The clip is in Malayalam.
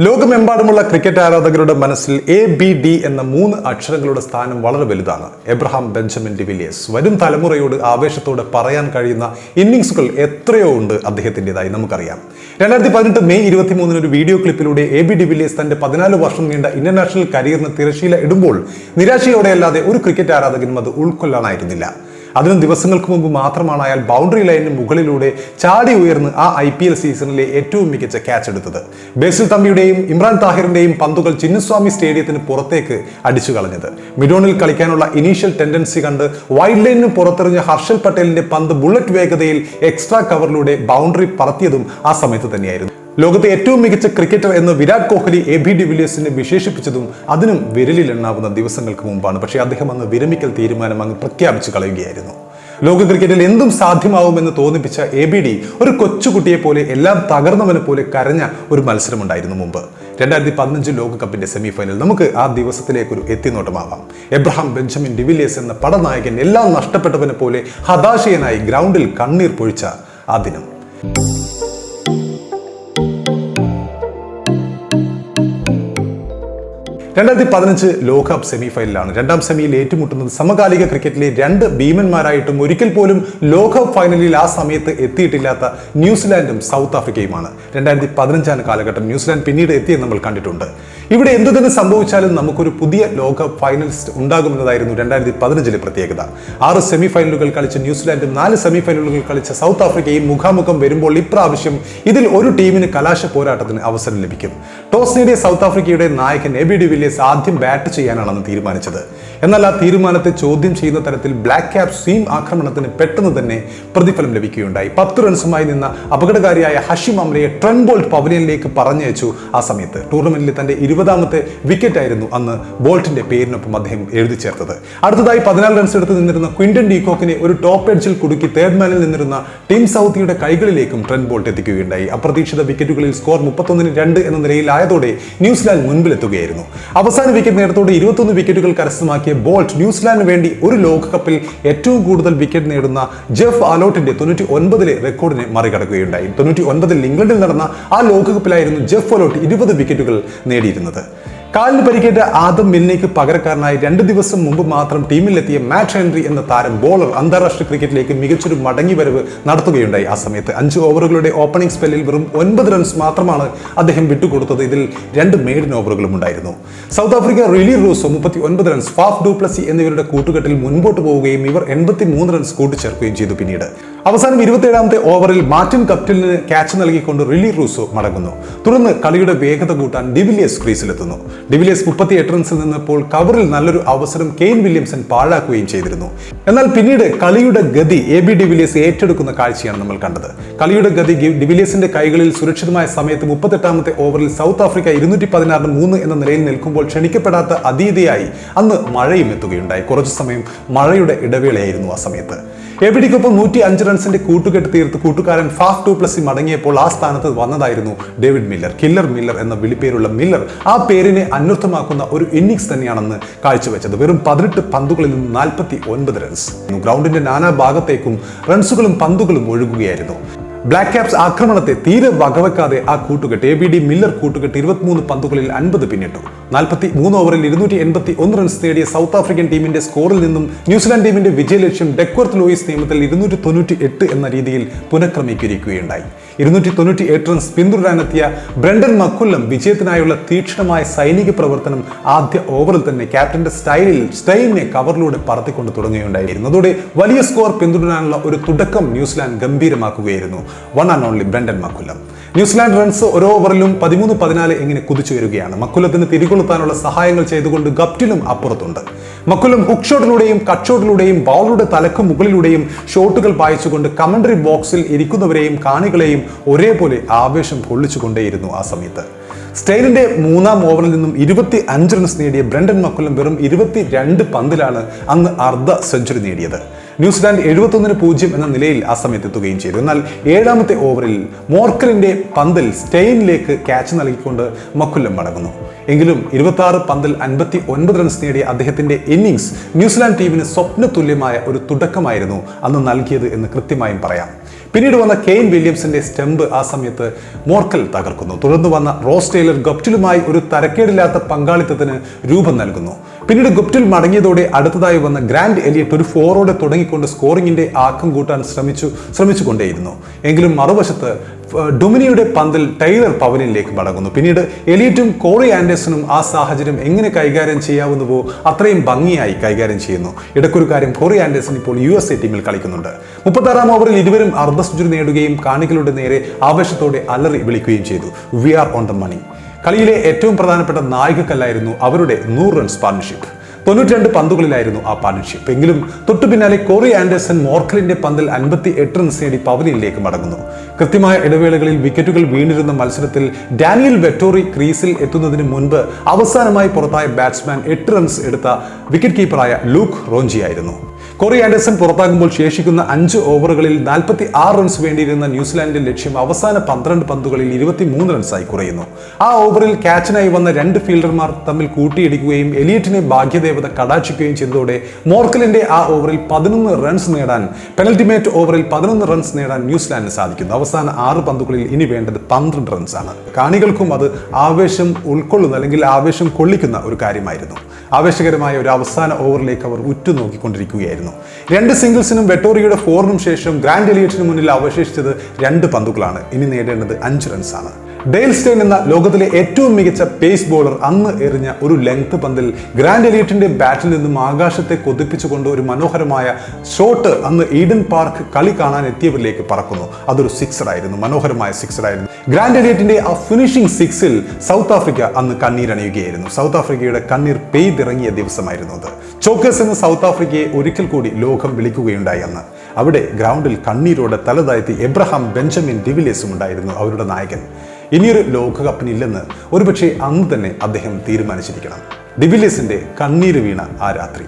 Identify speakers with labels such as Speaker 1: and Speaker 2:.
Speaker 1: ലോകമെമ്പാടുമുള്ള ക്രിക്കറ്റ് ആരാധകരുടെ മനസ്സിൽ എ ബി ഡി എന്ന മൂന്ന് അക്ഷരങ്ങളുടെ സ്ഥാനം വളരെ വലുതാണ്. എബ്രഹാം ബെഞ്ചമിൻ ഡിവിലിയേഴ്സ് വരും തലമുറയോട് ആവേശത്തോടെ പറയാൻ കഴിയുന്ന ഇന്നിങ്സുകൾ എത്രയോ ഉണ്ട് അദ്ദേഹത്തിന്റെതായി നമുക്കറിയാം. രണ്ടായിരത്തി പതിനെട്ട് മെയ് ഇരുപത്തി മൂന്നിന് ഒരു വീഡിയോ ക്ലിപ്പിലൂടെ എ ബി ഡിവിലിയേഴ്സ് തന്റെ പതിനാല് വർഷം നീണ്ട ഇന്റർനാഷണൽ കരിയറിന് തിരശീല ഇടുമ്പോൾ നിരാശയോടെയല്ലാതെ ഒരു ക്രിക്കറ്റ് ആരാധകനും അത് ഉൾക്കൊള്ളാനായിരുന്നില്ല. അതിനും ദിവസങ്ങൾക്ക് മുമ്പ് മാത്രമാണ് അയാൾ ബൗണ്ടറി ലൈനിന് മുകളിലൂടെ ചാടി ഉയർന്ന് ആ ഐ പി എൽ സീസണിലെ ഏറ്റവും മികച്ച ക്യാച്ച് എടുത്തത്. ബേസിൽ തമ്പിയുടെയും ഇമ്രാൻ താഹിറിന്റെയും പന്തുകൾ ചിന്നസ്വാമി സ്റ്റേഡിയത്തിന് പുറത്തേക്ക് അടിച്ചു കളഞ്ഞത്. മിഡോണിൽ കളിക്കാനുള്ള ഇനീഷ്യൽ ടെൻഡൻസി കണ്ട് വൈഡ് ലൈനിന് പുറത്തെറിഞ്ഞ ഹർഷൽ പട്ടേലിന്റെ പന്ത് ബുള്ളറ്റ് വേഗതയിൽ എക്സ്ട്രാ കവറിലൂടെ ബൗണ്ടറി പറത്തിയതും ആ സമയത്ത് തന്നെയായിരുന്നു. ലോകത്തെ ഏറ്റവും മികച്ച ക്രിക്കറ്റർ എന്ന് വിരാട് കോഹ്ലി എ ബി ഡിവിലിയേഴ്സിനെ വിശേഷിപ്പിച്ചതും അതിനും വിരലിൽ എണ്ണാവുന്ന ദിവസങ്ങൾക്ക് മുമ്പാണ്. പക്ഷേ അദ്ദേഹം അന്ന് വിരമിക്കൽ തീരുമാനം അങ്ങ് പ്രഖ്യാപിച്ചു കളയുകയായിരുന്നു. ലോക ക്രിക്കറ്റിൽ എന്തും സാധ്യമാവുമെന്ന് തോന്നിപ്പിച്ച എ ബി ഡി ഒരു കൊച്ചുകുട്ടിയെ പോലെ എല്ലാം തകർന്നവനെ പോലെ കരഞ്ഞ ഒരു മത്സരമുണ്ടായിരുന്നു മുമ്പ്. രണ്ടായിരത്തി പതിനഞ്ച് ലോകകപ്പിന്റെ സെമിഫൈനൽ നമുക്ക് ആ ദിവസത്തിലേക്ക് ഒരു എത്തിനോട്ടമാവാം. എബ്രഹാം ബെഞ്ചമിൻ ഡിവിലിയേഴ്സ് എന്ന പടനായകൻ എല്ലാം നഷ്ടപ്പെട്ടവനെ പോലെ ഹതാശയനായി ഗ്രൗണ്ടിൽ കണ്ണീർ പൊഴിച്ച ആ ദിനം. രണ്ടായിരത്തി പതിനഞ്ച് ലോകകപ്പ് സെമി ഫൈനലാണ് രണ്ടാം സെമിയിൽ ഏറ്റുമുട്ടുന്നത് സമകാലിക ക്രിക്കറ്റിലെ രണ്ട് ഭീമന്മാരായിട്ടും ഒരിക്കൽ പോലും ലോകകപ്പ് ഫൈനലിൽ ആ സമയത്ത് എത്തിയിട്ടില്ലാത്ത ന്യൂസിലാൻഡും സൗത്ത് ആഫ്രിക്കയുമാണ്. രണ്ടായിരത്തി പതിനഞ്ചാണ് കാലഘട്ടം ന്യൂസിലാൻഡ് പിന്നീട് എത്തിയെന്ന് നമ്മൾ കണ്ടിട്ടുണ്ട്. ഇവിടെ എന്തു തന്നെ സംഭവിച്ചാലും നമുക്കൊരു പുതിയ ലോക ഫൈനലിസ്റ്റ് ഉണ്ടാകുമെന്നതായിരുന്നു രണ്ടായിരത്തി പതിനഞ്ചിലെ പ്രത്യേകത. ആറ് സെമി ഫൈനലുകൾ കളിച്ച ന്യൂസിലാൻഡും നാല് സെമി ഫൈനലുകൾ കളിച്ച സൗത്ത് ആഫ്രിക്കയും മുഖാമുഖം വരുമ്പോൾ ഇപ്രാവശ്യം ഇതിൽ ഒരു ടീമിന് കലാശ പോരാട്ടത്തിന് അവസരം ലഭിക്കും. ടോസ് നേടിയ സൗത്ത് ആഫ്രിക്കയുടെ നായകൻ എ ബി ഡി വില്ലിയസ് ആദ്യം ബാറ്റ് ചെയ്യാനാണെന്ന് തീരുമാനിച്ചത്. എന്നാൽ ആ തീരുമാനത്തെ ചോദ്യം ചെയ്യുന്ന തരത്തിൽ ബ്ലാക്ക് ക്യാപ് സീം ആക്രമണത്തിന് പെട്ടെന്ന് തന്നെ പ്രതിഫലം ലഭിക്കുകയുണ്ടായി. പത്ത് റൺസുമായി നിന്ന അപകടകാരിയായ ഹഷിം അമ്രയെ ട്രെൻബോൾട്ട് പവലിയനിലേക്ക് പറഞ്ഞയച്ചു ആ സമയത്ത്. ടൂർണമെന്റിൽ തന്റെ ഇരുപതാമത്തെ വിക്കറ്റ് ആയിരുന്നു അന്ന് ബോൾട്ടിന്റെ പേരിനൊപ്പം അദ്ദേഹം എഴുതി ചേർത്തത്. അടുത്തതായി പതിനാല് റൺസ് എടുത്ത് നിന്നിരുന്ന ക്വിന്റൺ ഡീകോക്കിനെ ഒരു ടോപ്പ് എഡ്ജിൽ കുടുക്കി തേർഡ് മാനിൽ നിന്നിരുന്ന ടീം സൗത്തിയുടെ കൈകളിലേക്കും ട്രെൻ ബോൾട്ട് എത്തിക്കുകയുണ്ടായി. അപ്രതീക്ഷിത വിക്കറ്റുകളിൽ സ്കോർ മുപ്പത്തൊന്നിന് രണ്ട് എന്ന നിലയിലായതോടെ ന്യൂസിലാൻഡ് മുൻപിലെത്തുകയായിരുന്നു. അവസാന വിക്കറ്റ് നേടത്തോടെ ഇരുപത്തൊന്ന് വിക്കറ്റുകൾ കരസ്ഥമാക്കിയ ബോൾട്ട് ന്യൂസിലാൻഡിന് വേണ്ടി ഒരു ലോകകപ്പിൽ ഏറ്റവും കൂടുതൽ വിക്കറ്റ് നേടുന്ന ജെഫ് അലോട്ടിന്റെ തൊണ്ണൂറ്റി ഒൻപതിലെ റെക്കോർഡിനെ മറികടക്കുകയുണ്ടായി. തൊണ്ണൂറ്റി ഒൻപതിൽ ഇംഗ്ലണ്ടിൽ നടന്ന ആ ലോകകപ്പിലായിരുന്നു ജെഫ് അലോട്ട് ഇരുപത് വിക്കറ്റുകൾ നേടിയിരുന്നത്. കാലിന് പരിക്കേറ്റ ആദം മിന്നയ്ക്ക് പകരക്കാരനായി രണ്ട് ദിവസം മുമ്പ് മാത്രം ടീമിലെത്തിയ മാറ്റ് ഹെൻറി എന്ന താരം ബോളർ അന്താരാഷ്ട്ര ക്രിക്കറ്റിലേക്ക് മികച്ചൊരു മടങ്ങിവരവ് നടത്തുകയുണ്ടായി. ആ സമയത്ത് അഞ്ച് ഓവറുകളുടെ ഓപ്പണിംഗ് സ്പെല്ലിൽ വെറും ഒൻപത് റൺസ് മാത്രമാണ് അദ്ദേഹം വിട്ടുകൊടുത്തത്. ഇതിൽ രണ്ട് മെയ്ഡൻ ഓവറുകളും ഉണ്ടായിരുന്നു. സൗത്ത് ആഫ്രിക്ക റിലി റൂസോ മുപ്പത്തി ഒൻപത് റൺസ് ഫാഫ് ഡൂപ്ലസി എന്നിവരുടെ കൂട്ടുകെട്ടിൽ മുൻപോട്ട് പോവുകയും ഇവർ എൺപത്തി മൂന്ന് റൺസ് കൂട്ടിച്ചേർക്കുകയും ചെയ്തു പിന്നീട്. അവസാനം ഇരുപത്തിയേഴാമത്തെ ഓവറിൽ മാർട്ടിൻ കപ്റ്റിലിന് ക്യാച്ച് നൽകിക്കൊണ്ട് റിലി റൂസോ മടങ്ങുന്നു. തുടർന്ന് കളിയുടെ വേഗത കൂട്ടാൻ ഡിവിലിയസ് ക്രീസിലെത്തുന്നു. ഡിവിലിയസ് മുപ്പത്തി എട്ട് റൺസിൽ നിന്നപ്പോൾ കവറിൽ നല്ലൊരു അവസരം കെയിൻ വില്യംസൺ പാഴാക്കുകയും ചെയ്തിരുന്നു. എന്നാൽ പിന്നീട് കളിയുടെ ഗതി എ ബി ഡിവിലിയസ് ഏറ്റെടുക്കുന്ന കാഴ്ചയാണ് നമ്മൾ കണ്ടത്. കളിയുടെ ഗതി ഡിവിലിയസിന്റെ കൈകളിൽ സുരക്ഷിതമായ സമയത്ത് മുപ്പത്തെട്ടാമത്തെ ഓവറിൽ സൗത്ത് ആഫ്രിക്ക ഇരുന്നൂറ്റി പതിനാറിന് മൂന്ന് എന്ന നിലയിൽ നിൽക്കുമ്പോൾ ക്ഷണിക്കപ്പെടാത്ത അതീതിയായി അന്ന് മഴയും എത്തുകയുണ്ടായി കുറച്ചു സമയം മഴയുടെ ഇടവേളയായിരുന്നു ആ സമയത്ത്. എ എബിഡിക്കൊപ്പം നൂറ്റി അഞ്ച് റൺസിന്റെ കൂട്ടുകെട്ട് തീർത്ത് കൂട്ടുകാരൻ ഫാഫ് ടു പ്ലസ് മടങ്ങിയപ്പോൾ ആ സ്ഥാനത്ത് വന്നതായിരുന്നു ഡേവിഡ് മില്ലർ കില്ലർ മില്ലർ എന്ന വിളിപ്പേരുള്ള മില്ലർ ആ പേരിനെ അന്വർത്ഥമാക്കുന്ന ഒരു ഇന്നിങ്സ് തന്നെയാണെന്ന് കാഴ്ചവെച്ചത്. വെറും പതിനെട്ട് പന്തുകളിൽ നിന്ന് നാൽപ്പത്തി ഒൻപത് റൺസ് ഗ്രൗണ്ടിന്റെ നാനാ ഭാഗത്തേക്കും റൺസുകളും പന്തുകളും ഒഴുകുകയായിരുന്നു. ബ്ലാക്ക് ക്യാപ്സ് ആക്രമണത്തെ തീരെ വകവെക്കാതെ ആ കൂട്ടുകെട്ട് എ ബി ഡി മില്ലർ കൂട്ടുകെട്ട് ഇരുപത്തിമൂന്ന് പന്തുകളിൽ അൻപത് പിന്നിട്ടു. നാൽപ്പത്തി മൂന്ന് ഓവറിൽ ഇരുന്നൂറ്റി എൺപത്തി ഒന്ന് റൺസ് നേടിയ സൗത്ത് ആഫ്രിക്കൻ ടീമിന്റെ സ്കോറിൽ നിന്നും ന്യൂസിലാൻഡ് ടീമിന്റെ വിജയലക്ഷ്യം ഡെക്വർത്ത് ലൂയിസ് നിയമത്തിൽ ഇരുന്നൂറ്റി തൊണ്ണൂറ്റി എട്ട് എന്ന രീതിയിൽ പുനഃക്രമീകരിക്കുകയുണ്ടായി. ഇരുന്നൂറ്റി തൊണ്ണൂറ്റി എട്ട് റൺസ് പിന്തുടരാനെത്തിയ ബ്രണ്ടൻ മക്കുല്ലം വിജയത്തിനായുള്ള തീക്ഷണമായ സൈനിക പ്രവർത്തനം ആദ്യ ഓവറിൽ തന്നെ ക്യാപ്റ്റന്റെ സ്റ്റൈലിൽ സ്റ്റൈലിനെ കവറിലൂടെ പറത്തിക്കൊണ്ട് തുടങ്ങുകയുണ്ടായിരുന്നു അതോടെ വലിയ സ്കോർ പിന്തുടരാനുള്ള ഒരു തുടക്കം New Zealand ഗംഭീരമാക്കുകയായിരുന്നു. One and only Brendon McCullum. New Zealand runs ഓരോ ഓവറിലും പതിമൂന്ന് പതിനാല് ഇങ്ങനെ കുതിച്ചു വരികയാണ്. മക്കുലത്തിന് തിരികൊളുത്താനുള്ള സഹായങ്ങൾ ചെയ്തുകൊണ്ട് ഗപ്റ്റിലും അപ്പുറത്തുണ്ട്. മക്കുലം ഹുക്ക് ഷോട്ടിലൂടെയും കട്ട് ഷോട്ടിലൂടെയും ബൗളറുടെ തലക്ക് മുകളിലൂടെയും ഷോട്ടുകൾ പായിച്ചുകൊണ്ട് കമന്ററി ബോക്സിൽ ഇരിക്കുന്നവരെയും കാണികളെയും ഒരേപോലെ ആവേശം കൊള്ളിച്ചുകൊണ്ടേയിരുന്നു ആ സമയത്ത്. സ്റ്റെയിനിന്റെ മൂന്നാം ഓവറിൽ നിന്നും ഇരുപത്തി അഞ്ച് റൺസ് നേടിയ ബ്രണ്ടൻ മക്കുലം വെറും ഇരുപത്തി രണ്ട് പന്തിലാണ് അന്ന് അർദ്ധ സെഞ്ചുറി നേടിയത്. ന്യൂസിലാൻഡ് എഴുപത്തൊന്നിന് പൂജ്യം എന്ന നിലയിൽ ആ സമയത്ത് എത്തുകയും ചെയ്തു. എന്നാൽ ഏഴാമത്തെ ഓവറിൽ മോർക്കലിന്റെ പന്തിൽ സ്റ്റെയിനിലേക്ക് ക്യാച്ച് നൽകിക്കൊണ്ട് മക്കുല്ലം മടങ്ങുന്നു. എങ്കിലും ഇരുപത്തി ആറ് പന്തിൽ അൻപത്തി ഒൻപത് റൺസ് നേടിയ അദ്ദേഹത്തിന്റെ ഇന്നിങ്സ് ന്യൂസിലാൻഡ് ടീമിന് സ്വപ്ന തുല്യമായ ഒരു തുടക്കമായിരുന്നു അന്ന് നൽകിയത് എന്ന് കൃത്യമായും പറയാം. പിന്നീട് വന്ന കെയ്ൻ വില്യംസിന്റെ സ്റ്റെമ്പ് ആ സമയത്ത് മോർക്കൽ തകർക്കുന്നു. തുടർന്ന് വന്ന റോസ് ടൈലർ ഗപ്റ്റിലുമായി ഒരു തരക്കേടില്ലാത്ത പങ്കാളിത്തത്തിന് രൂപം നൽകുന്നു. പിന്നീട് ഗുപ്റ്റിൽ മടങ്ങിയതോടെ അടുത്തതായി വന്ന ഗ്രാൻഡ് എലിയറ്റ് ഒരു ഫോറോടെ തുടങ്ങിക്കൊണ്ട് സ്കോറിംഗിന്റെ ആക്കം കൂട്ടാൻ ശ്രമിച്ചു ശ്രമിച്ചുകൊണ്ടേയിരുന്നു. എങ്കിലും മറുവശത്ത് ഡൊമിനിയുടെ പന്തിൽ ടൈലർ പവലിനിലേക്ക് മടങ്ങുന്നു. പിന്നീട് എലിയറ്റും കോറി ആൻഡേഴ്സണും ആ സാഹചര്യം എങ്ങനെ കൈകാര്യം ചെയ്യാവുന്നുവോ അത്രയും ഭംഗിയായി കൈകാര്യം ചെയ്യുന്നു. ഇടക്കൊരു കാര്യം കോറി ആൻഡേഴ്സൺ ഇപ്പോൾ യു എസ് എ ടീമിൽ കളിക്കുന്നുണ്ട്. മുപ്പത്താറാം ഓവറിൽ ഇരുവരും അർദ്ധ നേടുകയും കാണികളുടെ നേരെ ആവേശത്തോടെ അലറി വിളിക്കുകയും ചെയ്തു. We are on the money. കളിയിലെ ഏറ്റവും പ്രധാനപ്പെട്ട നായികക്കല്ലായിരുന്നു അവരുടെ നൂറ് റൺസ് പാർട്ണർഷിപ്പ് തൊണ്ണൂറ്റിരണ്ട് പന്തുകളിലായിരുന്നു ആ പാർട്ണർഷിപ്പ് എങ്കിലും തൊട്ടു പിന്നാലെ കോറി ആൻഡേഴ്സൺ മോർക്കലിന്റെ പന്തിൽ അൻപത്തി എട്ട് റൺസ് നേടി പവലിയിലേക്ക് മടങ്ങുന്നു. കൃത്യമായ ഇടവേളകളിൽ വിക്കറ്റുകൾ വീണിരുന്ന മത്സരത്തിൽ ഡാനിയൽ വെറ്റോറി ക്രീസിൽ എത്തുന്നതിന് മുൻപ് അവസാനമായി പുറത്തായ ബാറ്റ്സ്മാൻ എട്ട് റൺസ് എടുത്ത വിക്കറ്റ് കീപ്പറായ ലൂക്ക് റോഞ്ചിയായിരുന്നു. കോറി ആൻഡേഴ്സൺ പുറത്താകുമ്പോൾ ശേഷിക്കുന്ന അഞ്ച് ഓവറുകളിൽ നാൽപ്പത്തി ആറ് റൺസ് വേണ്ടിയിരുന്ന ന്യൂസിലാൻഡിന്റെ ലക്ഷ്യം അവസാന പന്ത്രണ്ട് പന്തുകളിൽ ഇരുപത്തി മൂന്ന് റൺസായി കുറയുന്നു. ആ ഓവറിൽ ക്യാച്ചിനായി വന്ന രണ്ട് ഫീൽഡർമാർ തമ്മിൽ കൂട്ടിയിടിക്കുകയും എലിയറ്റിനെ ഭാഗ്യദേവത കടാക്ഷിക്കുകയും ചെയ്തതോടെ മോർക്കലിന്റെ ആ ഓവറിൽ പതിനൊന്ന് റൺസ് നേടാൻ പെനൽറ്റിമേറ്റ് ഓവറിൽ പതിനൊന്ന് റൺസ് നേടാൻ ന്യൂസിലാൻഡിന് സാധിക്കുന്നു. അവസാന ആറ് പന്തുകളിൽ ഇനി വേണ്ടത് പന്ത്രണ്ട് റൺസാണ് കാണികൾക്കും അത് ആവേശം ഉൾക്കൊള്ളുന്ന അല്ലെങ്കിൽ ആവേശം കൊള്ളിക്കുന്ന ഒരു കാര്യമായിരുന്നു. ആവേശകരമായ ഒരു അവസാന ഓവറിലേക്ക് അവർ ഉറ്റുനോക്കിക്കൊണ്ടിരിക്കുകയായിരുന്നു. രണ്ട് സിംഗിൾസിനും വെട്ടോറിയുടെ ഫോറിനും ശേഷം ഗ്രാൻഡ് എലിയറ്റിന് മുന്നിൽ അവശേഷിച്ചത് രണ്ട് പന്തുകളാണ്. ഇനി നേടേണ്ടത് അഞ്ച് റൺസാണ് ഡെയിൽ സ്റ്റെയിൻ എന്ന ലോകത്തിലെ ഏറ്റവും മികച്ച പേസ് ബോളർ അന്ന് എറിഞ്ഞ ഒരു ലെങ്ത് പന്തിൽ ഗ്രാൻഡ് എലീറ്റിന്റെ ബാറ്റിൽ നിന്നും ആകാശത്തെ കൊതിപ്പിച്ചുകൊണ്ട് ഒരു മനോഹരമായ ഷോട്ട് അന്ന് ഈഡൻ പാർക്ക് കളി കാണാൻ എത്തിയവരിലേക്ക് പറക്കുന്നു. അതൊരു സിക്സർ ആയിരുന്നു മനോഹരമായ സിക്സർ ആയിരുന്നു. ഗ്രാൻഡ് എലീറ്റിന്റെ ആ ഫിനിഷിംഗ് സിക്സിൽ സൗത്ത് ആഫ്രിക്ക അന്ന് കണ്ണീരണിയുകയായിരുന്നു. സൗത്ത് ആഫ്രിക്കയുടെ കണ്ണീർ പെയ്തിറങ്ങിയ ദിവസമായിരുന്നു അത്. ചോക്കേഴ്സ് എന്ന സൗത്ത് ആഫ്രിക്കയെ ഒരിക്കൽ കൂടി ലോകം വിളിക്കുകയുണ്ടായി അന്ന്. അവിടെ ഗ്രൗണ്ടിൽ കണ്ണീരോടെ തലതാഴ്ത്തി എബ്രഹാം ബെഞ്ചമിൻ ഡിവിലിയസും ഉണ്ടായിരുന്നു അവരുടെ നായകൻ. ഇനിയൊരു ലോകകപ്പിന് ഇല്ലെന്ന് ഒരുപക്ഷെ അന്ന് തന്നെ അദ്ദേഹം തീരുമാനിച്ചിരിക്കണം. ഡിവിലിയസിന്റെ കണ്ണീര് വീണ ആ രാത്രി.